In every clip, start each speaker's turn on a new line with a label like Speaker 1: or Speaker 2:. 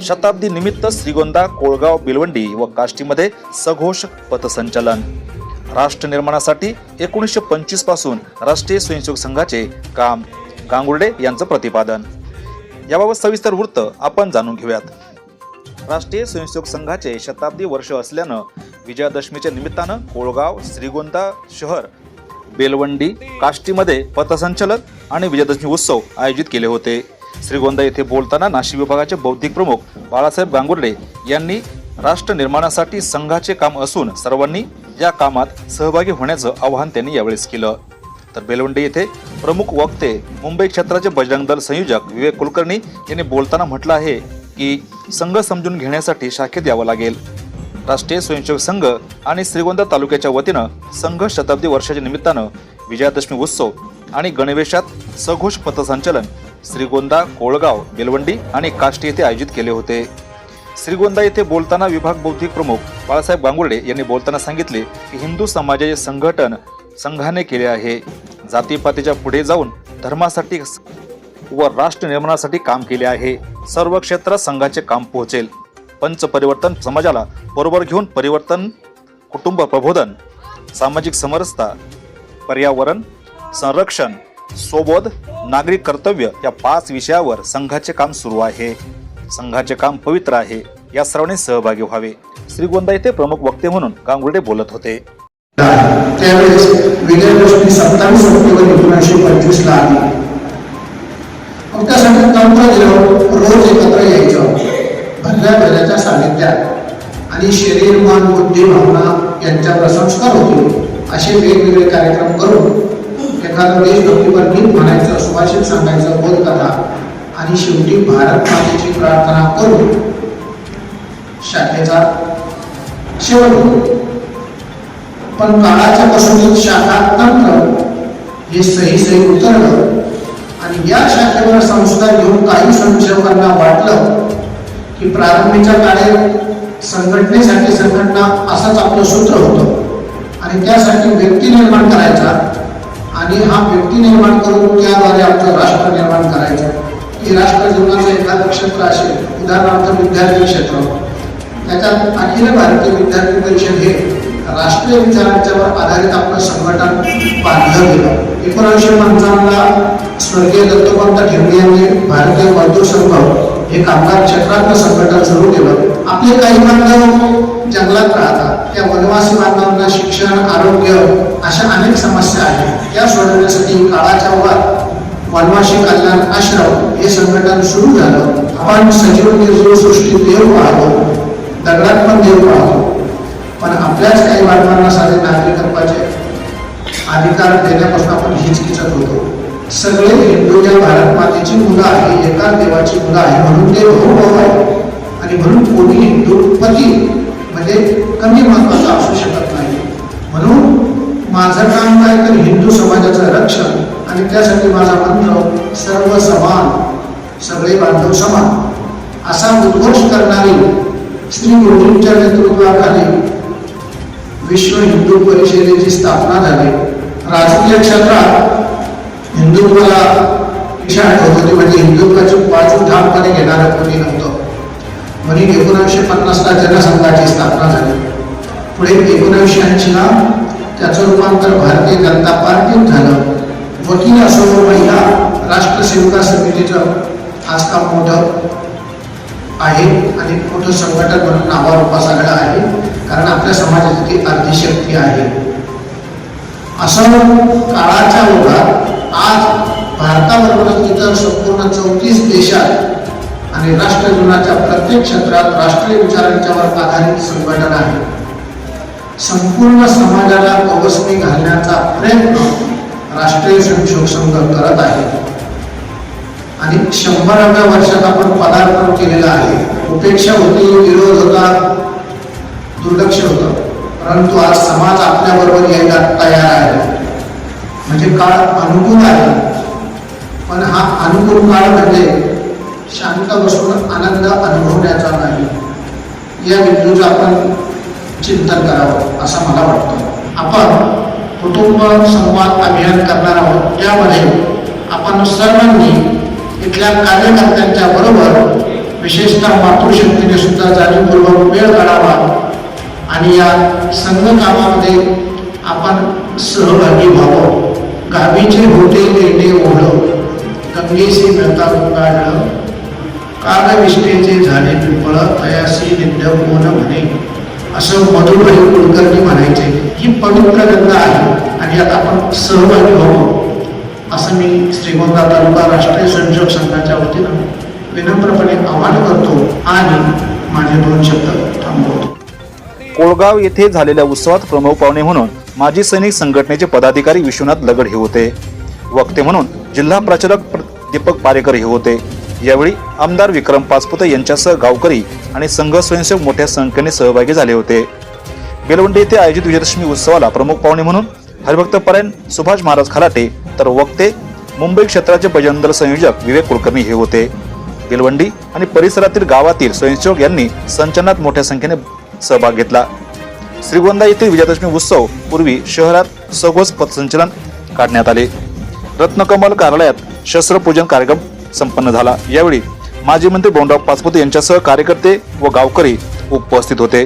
Speaker 1: शताब्दी निमित्त श्रीगोंदा कोळगाव बिलवंडी व काष्टीमध्ये सघोष पथसंचलन. राष्ट्र निर्माणासाठी एकोणीसशे पंचवीसपासून राष्ट्रीय स्वयंसेवक संघाचे काम. गांगुर्डे यांचं प्रतिपादन. याबाबत सविस्तर वृत्त आपण जाणून घेऊयात. राष्ट्रीय स्वयंसेवक संघाचे शताब्दी वर्ष असल्यानं विजयादशमीच्या निमित्तानं कोळगाव श्रीगोंदा शहर बेलवंडी काष्टीमध्ये पथसंचलन आणि विजयादशमी उत्सव आयोजित केले होते. श्रीगोंदा येथे बोलताना नाशिक विभागाचे बौद्धिक प्रमुख बाळासाहेब गांगुर्डे यांनी राष्ट्र निर्माणासाठी संघाचे काम असून सर्वांनी या कामात सहभागी होण्याचं आवाहन त्यांनी यावेळेस केलं. तर बेलवंडी येथे प्रमुख वक्ते मुंबई क्षेत्राचे बजरंग दल संयोजक विवेक कुलकर्णी यांनी बोलताना म्हटलं आहे की संघ समजून घेण्यासाठी शाखेत यावं लागेल. राष्ट्रीय स्वयंसेवक संघ आणि श्रीगोंदा तालुक्याच्या वतीनं संघ शताब्दी वर्षाच्या निमित्तानं विजयादशमी उत्सव आणि गणवेशात सघोष पथसंचलन श्रीगोंदा कोळगाव बेलवंडी आणि काष्टी येथे आयोजित केले होते. श्रीगोंदा येथे बोलताना विभाग बौद्धिक प्रमुख बाळासाहेब गांगुर्डे यांनी बोलताना सांगितले की हिंदू समाजाचे संघटन संघाने केले आहे. जातीपातीच्या पुढे जाऊन धर्मासाठी व राष्ट्र निर्माणासाठी काम केले आहे. सर्व क्षेत्रात संघाचे काम पोहोचेल. पंच परिवर्तन समाजाला बरोबर घेऊन परिवर्तन कुटुंब प्रबोधन सामाजिक समरसता पर्यावरण संरक्षण स्वबोध नागरिक कर्तव्य या पाच विषयावर संघाचे काम सुरू आहे. संघाचे काम पवित्र आहे. या सर्वांनी सहभागी व्हावे. श्रीगोंदा येथे प्रमुख वक्ते म्हणून गांगुर्डे बोलत होते.
Speaker 2: त्यावेळेस विजयदशमी सत्तावीस ऑक्टोबर एकोणीसशे पंचवीस ला आली. मग त्यासाठी तंत्र दिलं रोज एकत्र यायचं. भरल्या भरल्याच्या सानिध्यात. आणि शरीर मन बुद्धी भावना यांच्यावर संस्कार होतील असे वेगवेगळे कार्यक्रम करून एखादं देशभक्तीपर गीत म्हणायचं सुभाषित सांगायचं बोलकथा आणि शेवटी भारत मातेची प्रार्थना करून शाखेचा शेवट होतो. पण काळाच्या कसोटीत शाखा तंत्र हे सही सही उतरलं आणि या शाखेवर संस्कार घेऊन काही संशोधकांना वाटलं की प्रारंभीच्या काळात संघटनेसाठी संघटना असंच आपलं सूत्र होतं आणि त्यासाठी व्यक्ती निर्माण करायचा आणि हा व्यक्ती निर्माण करून त्याद्वारे आपलं राष्ट्र निर्माण करायचं. की राष्ट्र जीवनाचं एखादं क्षेत्र असेल उदाहरणार्थ विद्यार्थी क्षेत्र. त्याच्यात अखिल भारतीय विद्यार्थी परिषद हे राष्ट्रीय विचारांच्यावर आधारित आपलं संघटन बांधलं गेलं. एकोणीसशे पंचावन्नला स्वर्गीय दत्तोपंत ठेवणे यांनी भारतीय मजदूर संघ हे कामगार क्षेत्रातलं संघटन सुरू केलं. आपले काही बांधव जंगलात राहतात. त्या वनवासी बांधवांना शिक्षण आरोग्य अशा अनेक समस्या आहेत. त्या सोडवण्यासाठी काळाच्या ओघात वनवासी कल्याण आश्रम हे संघटन सुरू झालं. आपण सजीव निर्जीव सृष्टी देव पाहतो दगडात पण देव पाहतो. पण आपल्याच काही बांधवांना साधे नागरिकत्वाचे अधिकार देण्यापासून आपण हिचकिचत होतो. सगळे हिंदू या भारत मातेची मुलं आहे एकाच देवाची मुलं आहे म्हणून ते भाऊ भाऊ आहे आणि म्हणून कोणी हिंदू पती म्हणजे कमी महत्त्वाचा असू शकत नाही. म्हणून माझं काम काय तर हिंदू समाजाचं रक्षण आणि त्यासाठी माझा मंत्र सर्व समान सगळे बांधव समान असा उद्घोष करणारी श्री गुरुजींच्या नेतृत्वाखाली विश्व हिंदू परिषदेची स्थापना झाली. राजकीय क्षेत्रात हिंदुत्वाला दिशा आठवत म्हणजे हिंदुत्वाची पाच ठामपणे घेणारं कोणी नव्हतं. वरील एकोणीसशे पन्नासला जनसंघाची स्थापना झाली. पुढे एकोणीसशे ऐंशीला त्याचं रूपांतर भारतीय जनता पार्टीत झालं. वकील असो महिला राष्ट्रसेविका समितीचं आज काम मोठं आहे आणि मोठं संघटन म्हणून नावारूपा उपासागळं आहे. कारण आपल्या समाजाची ती अर्धी शक्ती आहे. असं काळाच्या ओघात आज भारताबरोबरच इतर संपूर्ण चौतीस देशात आणि राष्ट्रीय जीवनाच्या प्रत्येक क्षेत्रात राष्ट्रीय विचारांच्यावर आधारित संघटन आहे. संपूर्ण समाजाला अवसनी घालण्याचा प्रयत्न राष्ट्रीय स्वयंसेवक संघ करत आहे. आणि शंभराव्या वर्षात आपण पदार्पण केलेलं आहे. उपेक्षा होती विरोध होता दुर्लक्ष होतं. परंतु आज समाज आपल्याबरोबर यायला तयार आहे. म्हणजे काळ अनुकूल आहे. पण हा अनुकूल काळ म्हणजे शांत बसून आनंद अनुभवण्याचा नाही. या बिंदूचं आपण चिंतन करावं असं मला वाटतं. आपण कुटुंब संवाद अभियान करणार आहोत. यामध्ये आपण सर्वांनी इथल्या कार्यकर्त्यांच्या बरोबर विशेषतः मातृशक्तीने सुद्धा जाणीवपूर्वक वेळ काढावा आणि या संघ कामामध्ये आपण सहभागी व्हावं. गावीचे होते लेणे ओढ. गंगेशी मिळता उगाडलं कालविष्ठेचे झाले पिंपळ तयासी निंद कोण म्हणे? असं मधुभाई कुलकर्णी म्हणायचे ही पवित्र गंगा आहे आणि यात आपण सहभागी व्हावं असं मी श्रीगोंदा तालुका राष्ट्रीय संशोधक संघाच्या वतीनं विनम्रपणे आवाहन करतो आणि माझे दोन शब्द थांबवतो.
Speaker 1: कोळगाव येथे झालेल्या उत्सवात प्रमुख पाहुणे म्हणून माजी सैनिक संघटनेचे पदाधिकारी विश्वनाथ लगड हे होते. वक्ते म्हणून जिल्हा प्रचारक दीपक पारेकर हे होते. यावेळी आमदार विक्रम पाचपुते यांच्यासह गावकरी आणि संघ स्वयंसेवक मोठ्या संख्येने सहभागी झाले होते. बेलवंडी येथे आयोजित विजयदशमी उत्सवाला प्रमुख पाहुणे म्हणून हरिभक्त परायण सुभाष महाराज खलाटे तर वक्ते मुंबई क्षेत्राचे भजन दल संयोजक विवेक कुलकर्णी हे होते. बेलवंडी आणि परिसरातील गावातील स्वयंसेवक यांनी संचलनात मोठ्या संख्येने सहभाग घेतला. श्रीगोंदा येथील विजयादशमी उत्सव पूर्वी शहरात सगोज पथसंचलन काढण्यात आले. रत्नकमल कार्यालयात शस्त्रपूजन कार्यक्रम संपन्न झाला. यावेळी माजी मंत्री बोंडराव पाचपुते यांच्यासह कार्यकर्ते व गावकरी उपस्थित होते.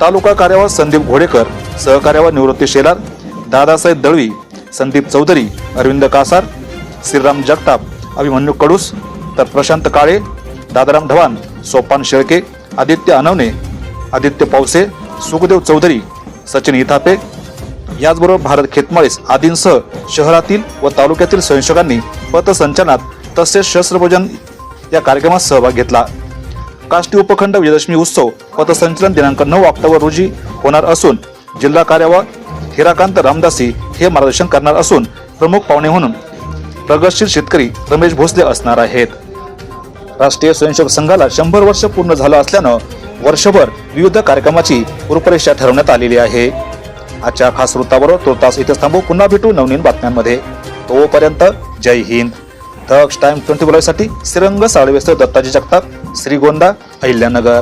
Speaker 1: तालुका कार्यावर संदीप घोडेकर सहकार्यावर निवृत्ती शेलार दादासाहेब दळवी संदीप चौधरी अरविंद कासार श्रीराम जगताप अभिमन्यू कडूस तर प्रशांत काळे दादाराम ढवाण सोपान शेळके आदित्य अनवणे आदित्य पावसे सुखदेव चौधरी सचिन इथापे याचबरोबर भारत खेतमाळीस आदींसह शहरातील व तालुक्यातील संशोधकांनी पथसंचलनात तसेच शस्त्रपूजन या कार्यक्रमात सहभाग घेतला. काष्टी उपखंड विजयदशमी उत्सव पथसंचलन दिनांक नऊ ऑक्टोबर रोजी होणार असून जिल्हा कार्यावर हिराकांत रामदासी हे मार्गदर्शन करणार असून प्रमुख पाहुणे म्हणून प्रगतशील शेतकरी रमेश भोसले असणार आहेत. राष्ट्रीय स्वयंसेवक संघाला शंभर वर्ष पूर्ण झालं असल्यानं वर्षभर विविध कार्यक्रमाची रूपरेषा ठरवण्यात आलेली आहे. आजच्या खास वृत्ताबरोबर तोतास इथे थांबू. पुन्हा भेटू नवनीन बातम्यांमध्ये. तोपर्यंत जय हिंद. दक्ष टाइम ट्वेंटी साठी श्रीरंग साळवेस्तर दत्ताजी जगताप श्रीगोंदा अहिल्यानगर.